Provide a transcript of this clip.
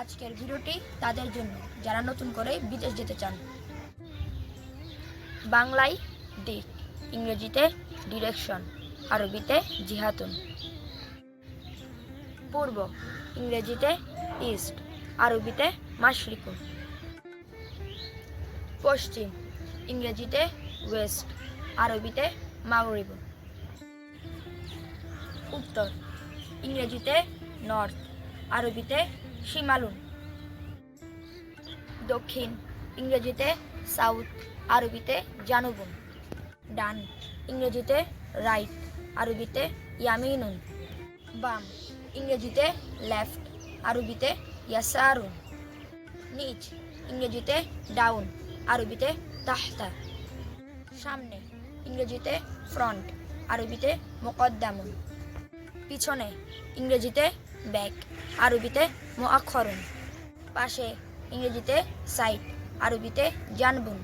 আজকের ভিডিওটি তাদের জন্য, যারা নতুন করে বিদেশ যেতে চান। বাংলায় দিক, ইংরেজিতে ডিরেকশন, আরবিতে জিহাতুন। পূর্ব, ইংরেজিতে ইস্ট, আরবিতে মাশরিকুন। পশ্চিম, ইংরেজিতে ওয়েস্ট, আরবিতে মাগরিবুন। উত্তর, ইংরেজিতে নর্থ, আরবিতে শিমালুন দক্ষিণ ইংরেজিতে, সাউথ আরবিতে, জানুবুন। ডান ইংরেজিতে, রাইট আরবিতে, ইয়ামিনুন। বাম ইংরেজিতে, লেফট আরবিতে, ইয়াসারুন। নিচ ইংরেজিতে, ডাউন আরবিতে, তাহতা। সামনে ইংরেজিতে, ফ্রন্ট আরবিতে, মোকদ্দামুন। পিছনে ইংরেজিতে ব্যাক আরবিতে মোয়াক্ষরণ পাশে ইংরেজিতে সাইট আরবিতে জানবুন।